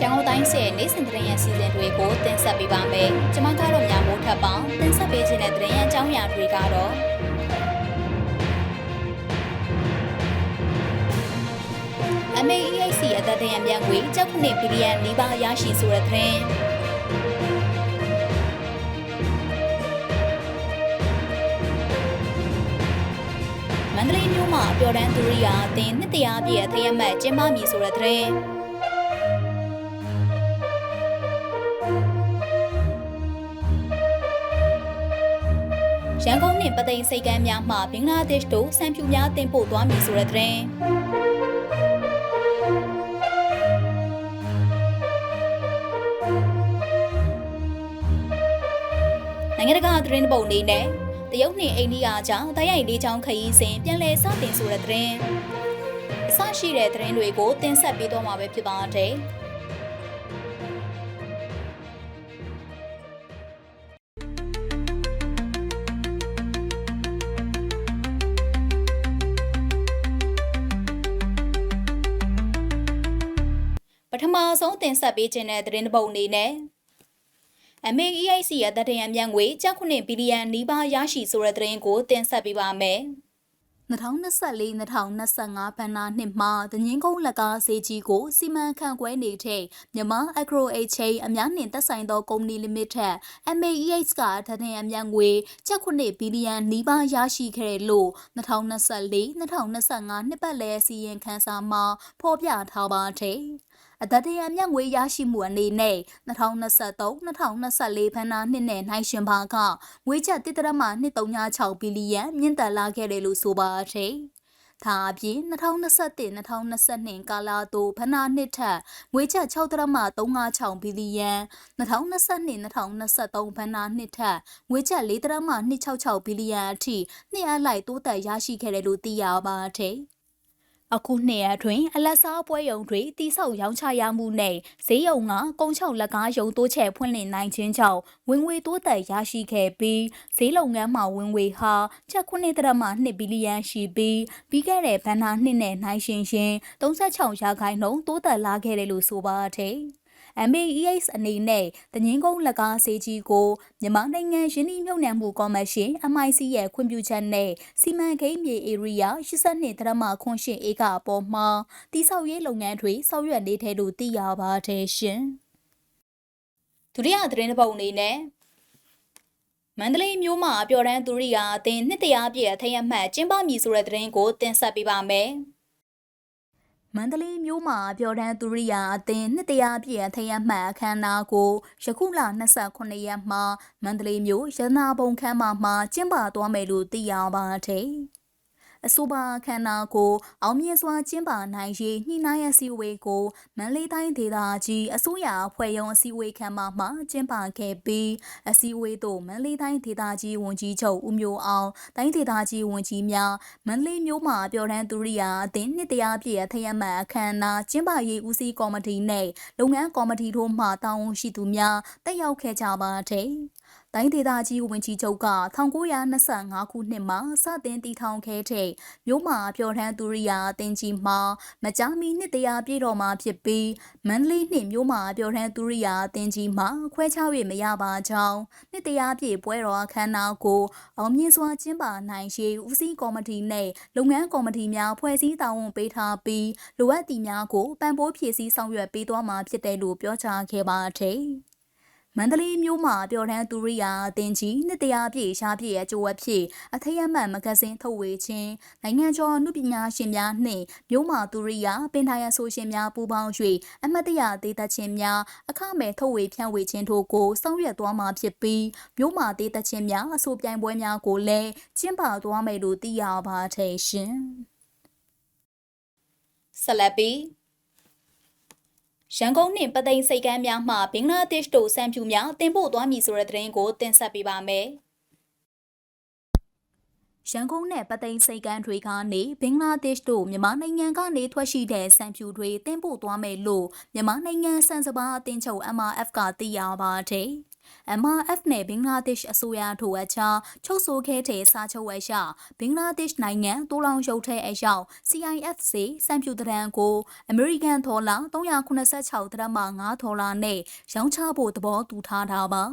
ရန်ကုန်တိုင်းရဲ့နေ့စဉ်သတင်းရစီစဉ်တွေကိုတင်ဆက်ပေးပါမယ်။ကျွန်မကတော့ညမိုးထပ်ပေါင်းတင်ဆက်ပေးခြင်းတဲ့သတင်းရအကြောင်းအရာတွေကတော့ MAEIC အသက်တရံမြန်ငွေကြောက်ခုနှစ်ဘီလီယံနီးပါးရရှိဆိုတဲ့သတင်းမန္တလေးမြို့မှာအပျော်တမ်းသူရိယာအသင်းနှစ်တရာပြည့်အထရမတ်ကျင်းပမည်ဆိုတဲ့သတင်း ရန်ကုန်နှင့်ပသိမ်စိတ်ကမ်းများမှဘင်္ဂလားဒေ့ရှ်တို့စံပြူများတင်ပို့သွားမည်ဆိုတဲ့သတင်းနိုင်ငံတကာသတင်းတစ်ပုဒ်အနေနဲ့တရုတ်နှင့်အိန္ဒိယကြောင့်တိုက်ရိုက်လေးချောင်းခရီးစဉ်ပြန်လည်စတင်ဆိုတဲ့သတင်းအစရှိတဲ့သတင်းတွေကိုတင်ဆက်ပေးသွားမှာပဲဖြစ်ပါတယ်။ ထမဆုံးတင်ဆက်ပေးခြင်းတဲ့သတင်းတစ်ပုဒ်အနေနဲ့ MAEIC ရဲ့တတရံမြန်ငွေကျပ်ခုနှစ်ဘီလီယံနီးပါးရရှိဆိုတဲ့သတင်းကိုတင်ဆက်ပေးပါမယ်။2024-2025ဘဏ္ဍာနှစ်မှာတငင်းကုန်းလက်ကားဈေးကြီးကိုစီမံခန့်ခွဲနေတဲ့မြန်မာ Agro HA အများနှင့်သက်ဆိုင်သောကုမ္ပဏီ Limited MAEH ကတထင်အမြန်ငွေကျပ်ခုနှစ်ဘီလီယံနီးပါးရရှိခဲ့တယ်လို့2024-2025နှစ်ပတ်လည်စီရင်ခန်းစာမှာဖော်ပြထားပါတယ်။ အသက်တရမြတ်ငွေရရှိမှုအနေနဲ့2023-2024ဘဏ္ဍာနှစ်နဲ့နိုင်ရှင်ပါကငွေကျပ်1.236ဘီလီယံမြင့်တက်လာခဲ့တယ်လို့ဆိုပါတယ်။ဒါအပြင်2021-2022ကာလသို့ဘဏ္ဍာနှစ်ထက်ငွေကျပ်6.356ဘီလီယံ2022-2023ဘဏ္ဍာနှစ်ထက်ငွေကျပ်4.266ဘီလီယံအထိနှစ်အလိုက်တိုးတက်ရရှိခဲ့တယ်လို့သိရပါတယ်။ အခုနှစ်အတွင်းအလက်စားပွဲရုံတွေတိဆောက်ရောင်းချရမှုနဲ့ဈေးရုံကကုန်းချောက်လက်ကားရုံတိုးချဲ့ဖွင့်လှစ်နိုင်ခြင်းကြောင့်ဝင်ငွေတိုးတက်ရရှိခဲ့ပြီးဈေးလုပ်ငန်းမှာဝင်ငွေဟာချက်9.2ဘီလီယံရှိပြီးပြီးခဲ့တဲ့ဘဏ္ဍာနှစ်နဲ့နိုင်ရှင်ရှင်36ရာခိုင်နှုန်းတိုးတက်လာခဲ့တယ်လို့ဆိုပါတယ်။ MAES အနေနဲ့တငင်းကုန်းလက်ကားဆေးကြီးကိုမြန်မာနိုင်ငံရင်းနှီးမြှုပ်နှံမှုကော်မရှင် MIC ရဲ့ခွင့်ပြုချက်နဲ့စီမံကိန်းမြေဧရိယာ82ဒရမခွန်ရှင်ဧကအပေါ်မှာတိဆောက်ရေးလုပ်ငန်းတွေဆောင်ရွက်နေတဲ့လို့သိရပါတယ်ရှင်။ဒုတိယသတင်းတစ်ပုဒ်အနေနဲ့မန္တလေးမြို့မှာပျော်တန်းသူရိယာအသင်းနှစ်တရာပြည့်အထက်အမှတ်ကျင်းပမည်ဆိုတဲ့သတင်းကိုတင်ဆက်ပေးပါမယ်။ မန္တလေးမြို့မှာပျော်တန်းသူရိယာအသင်းနှစ်တရာပြည့်အထရမှတ်အခမ်းအနားကိုယခုလ29ရက်မှာမန္တလေးမြို့ရတနာဘုံခမ်းမမှာကျင်းပသွားမယ်လို့သိရပါတယ်။ အဆိုပါခန္ဓာကိုအောင်မြင်စွာကျင်းပနိုင်ရေးညှိနှိုင်းရစီဝေးကိုမန္တလေးတိုင်းဒေသကြီးအစိုးရအဖွဲ့ရုံးအစည်းအဝေးခန်းမမှာကျင်းပခဲ့ပြီးအစည်းအဝေးသို့မန္တလေးတိုင်းဒေသကြီးဝန်ကြီးချုပ်ဦးမျိုးအောင်တိုင်းဒေသကြီးဝန်ကြီးများမန္တလေးမြို့မှာပြော်တန်းသူရိယာအသင်းနှစ်တရားပြည့်အထက်မှတ်အခမ်းအနားကျင်းပရေးဦးစီးကော်မတီနဲ့လုပ်ငန်းကော်မတီတို့မှတာဝန်ရှိသူများတက်ရောက်ခဲ့ကြပါတယ်။ တိုင်းဒေသကြီးဝန်ကြီးချုပ်က1925ခုနှစ်မှာစတင်တည်ထောင်ခဲ့တဲ့မြို့မှာပျော်ထမ်းသူရိယာအသင်းကြီးမှာမကြာမီနှစ်တရာပြည့်တော်မှာဖြစ်ပြီးမန္တလေးနှင့်မြို့မှာပျော်ထမ်းသူရိယာအသင်းကြီးမှာခွဲခြား၍မရပါကြောင်းနှစ်တရာပြည့်ပွဲတော်အခမ်းအနားကိုအောင်မြင်စွာကျင်းပနိုင်ရေးဦးစီးကော်မတီနဲ့လုပ်ငန်းကော်မတီများဖွဲ့စည်းတာဝန်ပေးထားပြီးလိုအပ်သည့်များကိုပံ့ပိုးဖြည့်ဆည်းဆောင်ရွက်ပေးသွားမှာဖြစ်တယ်လို့ပြောကြားခဲ့ပါတယ်။ မန္တလေးမြို့မှာပျော်တန်းသူရိယာအသင်းကြီးနှစ်တရာပြည့်ရှားပြည့်အကျိုးအဖြစ်အထက်ရမှန်မဂဇင်းထုတ်ဝေခြင်းနိုင်ငံကျော်နှုပညာရှင်များနှင့်မြို့မှာသူရိယာပင်ထိုင်အဆိုရှင်များပူးပေါင်း၍အမတ်တရဒေသချင်းများအခမဲ့ထုတ်ဝေဖြန့်ဝေခြင်းတို့ကိုဆောင်ရွက်သွားမှာဖြစ်ပြီးမြို့မှာဒေသချင်းများအဆိုပြိုင်ပွဲများကိုလည်းကျင်းပသွားမယ်လို့သိရပါတယ်ရှင်ဆက်လက်ပြီး ရန်ကုန်နှင့်ပသိမ်စိတ်ကမ်းများမှဘင်္ဂလားဒေ့ရှ်တို့စံပြူများတင်ပို့သွားမည်ဆိုတဲ့သတင်းကိုတင်ဆက်ပေးပါမယ်။ရန်ကုန်နဲ့ပသိမ်စိတ်ကမ်းတွေကနေဘင်္ဂလားဒေ့ရှ်တို့မြန်မာနိုင်ငံကနေထွက်ရှိတဲ့စံပြူတွေတင်ပို့သွားမယ်လို့မြန်မာနိုင်ငံစံစပါးအသင်းချုပ် MRF ကသိရပါတယ်။ MRF နဲ့ဘင်္ဂလားဒေ့ရှ်အစိုးရထိုအချာချုပ်ဆိုခဲ့တဲ့စာချုပ်အရဘင်္ဂလားဒေ့ရှ်နိုင်ငံတိုးလောင်ရုပ်ထဲအရောက် CIFC စံပြူတရန်ကိုအမေရိကန်ဒေါ်လာ386ဒရမ9ဒေါ်လာနဲ့ရောင်းချဖို့သဘောတူထားတာပါ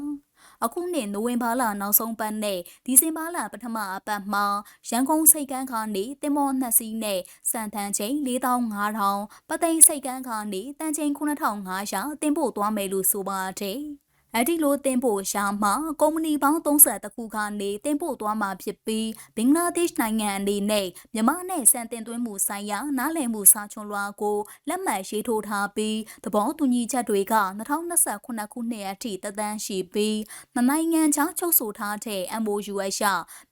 အခုနှစ်နိုဝင်ဘာလနောက်ဆုံးပတ်နဲ့ဒီဇင်ဘာလပထမအပတ်မှာရန်ကုန်စိတ်ကမ်းကနေတင်မောနှစ်စီးနဲ့စံတန်ချိန်4500ပသိမ်စိတ်ကမ်းကနေတန်ချိန်9500တင်ပို့သွားမယ်လို့ဆိုပါတယ်။ အဲ့ဒီလိုတင်ပို့ရှာမှာကုမ္ပဏီပေါင်း30ခုကနေတင်ပို့သွားမှာဖြစ်ပြီးဘင်္ဂလားဒေ့ရှ်နိုင်ငံအနေနဲ့မြန်မာနဲ့စံတင်သွင်းမှုဆိုင်ရာနားလည်မှုစာချွန်လွှာကိုလက်မှတ်ရေးထိုးထားပြီးသဘောတူညီချက်တွေက2029ခုနှစ်အထိသက်တမ်းရှိပြီးနှစ်နိုင်ငံကြားချုပ်ဆိုထားတဲ့ MOU အရ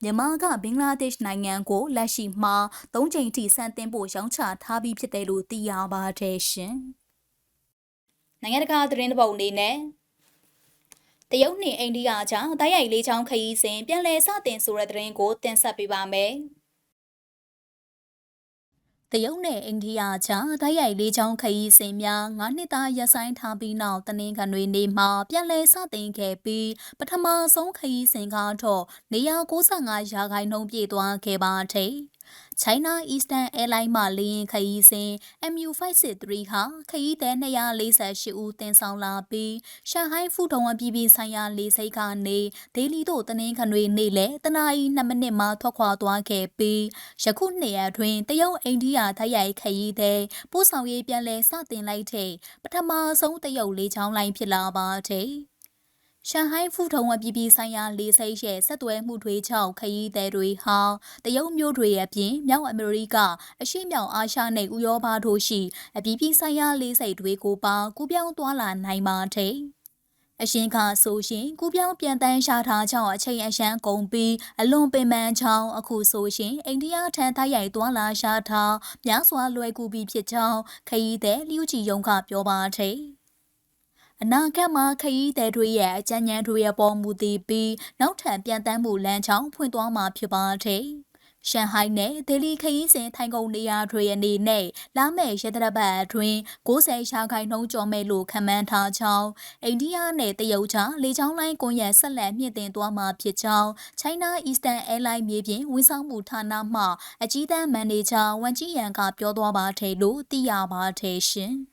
မြန်မာကဘင်္ဂလားဒေ့ရှ်နိုင်ငံကိုလက်ရှိမှာ၃ချိန်ထိစံတင်ပို့ရောင်းချထားပြီးဖြစ်တယ်လို့သိရပါတယ်ရှင်။နိုင်ငံတကာသတင်းတစ်ပုဒ်အနေနဲ့ တရုတ်နှင့်အိန္ဒိယကြားတိုက်ရိုက်လေးချောင်းခရီးစဉ်ပြန်လည်စတင်ဆိုတဲ့သတင်းကိုတင်ဆက်ပေးပါမယ်။တရုတ်နဲ့အိန္ဒိယကြားတိုက်ရိုက်လေးချောင်းခရီးစဉ်များ၅နှစ်သားရပ်ဆိုင်းထားပြီးနောက်တနင်္ဂနွေနေ့မှာပြန်လည်စတင်ခဲ့ပြီးပထမဆုံးခရီးစဉ်ကတော့နေရာ65ရာခိုင်နှုန်းပြည့်သွားခဲ့ပါတဲ့။ China Eastern Airline မှလေယာဉ်ခရီးစဉ် MU563 ဟာခရီးသည်248ဦးတင်ဆောင်လာပြီးရှန်ဟိုင်းဖူထုံအပြည်ပြည်ဆိုင်ရာလေဆိပ်ကနေဒေလီသို့တနင်္ဂနွေနေ့လယ်တနာရီ2မိနစ်မှထွက်ခွာသွားခဲ့ပြီးယခုနှစ်ရက်တွင်တရုတ်အိန္ဒိယထိုက်ရိုက်ခရီးသည်ပို့ဆောင်ရေးပြန်လည်စတင်လိုက်တဲ့ပထမဆုံးတရုတ်လေကြောင်းလိုင်းဖြစ်လာပါတဲ့ ရှန်ဟိုင်းဖူထုံအပြည်ပြည်ဆိုင်ရာလေဆိပ်ရဲ့ဆက်သွယ်မှုတွေကြောင့်ခရီးသည်တွေဟာတရုတ်မျိုးတွေအပြင်မြောက်အမေရိကအရှေ့မြောက်အာရှနဲ့ဥရောပတို့ရှိအပြည်ပြည်ဆိုင်ရာလေဆိပ်တွေကိုပါကူးပြောင်းသွားလာနိုင်ပါတယ်။အရှင်ကဆိုရှင်ကူပြောင်းပြန်တန်းရှာထားကြောင်းအချိန်အရှမ်းကုန်ပြီးအလွန်ပင်ပန်းချောင်းအခုဆိုရှင်အိန္ဒိယထံတိုက်ရိုက်သွားလာရှာထားများစွာလွယ်ကူပြီးဖြစ်ကြောင်းခရီးသည်လျူချီယုံကပြောပါတယ်။ အနာဂတ်မှာခရီးသည်တွေရဲ့အကြံဉာဏ်တွေအပေါ်မူတည်ပြီးနောက်ထပ်ပြန်တမ်းမှုလမ်းကြောင်းဖွင့်သွားမှာဖြစ်ပါတယ်။ရှန်ဟိုင်းနဲ့ဒေလီခရီးစဉ်ထိုင်ကုန်နေရာတွေအနေနဲ့လာမယ့်ရသရပတ်အတွင်း90ရာခိုင်နှုန်းကျော်မဲ့လို့ခန့်မှန်းထားကြောင်းအိန္ဒိယနဲ့တရုတ်ကြားလေကြောင်းလိုင်းကွန်ရက်ဆက်လက်မြင့်တင်သွားမှာဖြစ်ကြောင်း China Eastern Airline မြေပြင်ဝန်ဆောင်မှုဌာနမှအကြီးတန်းမန်နေဂျာဝမ်ကြီးယန်ကပြောသွားပါတယ်လို့သိရပါတယ်ရှင်။